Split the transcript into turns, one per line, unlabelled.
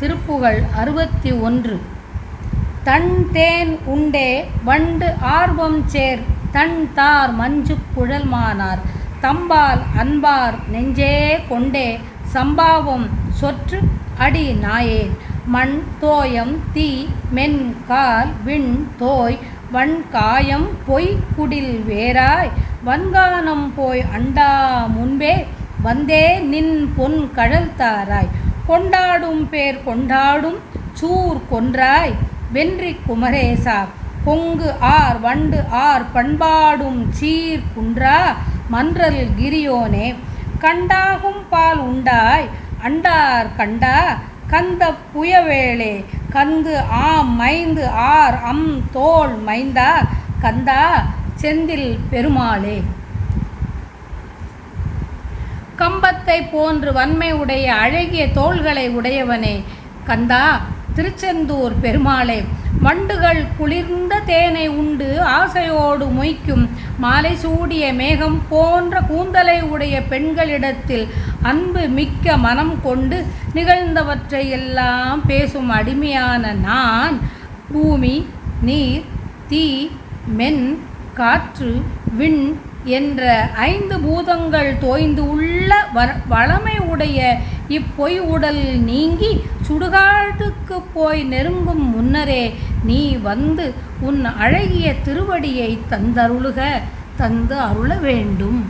திருப்புகழ் அறுபத்தி ஒன்று. தன் தேன் உண்டே வண்டு ஆர்வம் சேர் தன் தார் மஞ்சு குழல்மானார் தம்பால் அன்பார் நெஞ்சே கொண்டே சம்பாவம் சொற்று அடி நாயேன் மண் தோயம் தீ மென் கால் விண் தோய் வன் காயம் பொய் குடில் வேராய் வன்கானம் போய் அண்டா முன்பே வந்தே நின் பொன் கழல் தாராய். கொண்டாடும் பேர் கொண்டாடும் சூர் கொன்றாய் வென்றி குமரேசா பொங்கு ஆர் வண்டு ஆர் பண்பாடும் சீர் குன்றா மன்றல் கிரியோனே கண்டாகும் பால் உண்டாய் அண்டார் கண்டா கந்த புயவேளே கந்து ஆம் மைந்து ஆர் அம் தோல் மைந்தா கந்தா செந்தில் பெருமாளே. கம்பத்தை போன்று வன்மை உடைய அழகிய தோள்களை உடையவனே. கந்தா திருச்செந்தூர் பெருமாளே வண்டுகள் குளிர்ந்த தேனை உண்டு ஆசையோடு மொய்க்கும். மாலை சூடிய மேகம் போன்ற கூந்தலை உடைய பெண்களிடத்தில் அன்பு மிக்க மனம் கொண்டு நிகழ்ந்தவற்றை எல்லாம் பேசும் அடிமையான நான். பூமி நீர் தீ மென் காற்று விண் என்ற ஐந்து பூதங்கள் தோய்ந்து உள்ள வ வளமை உடைய இப்பொய் உடல் நீங்கி சுடுகாட்டுக்கு போய் நெருங்கும் முன்னரே நீ வந்து உன் அழகிய திருவடியை தந்தருளுக தந்து அருள வேண்டும்.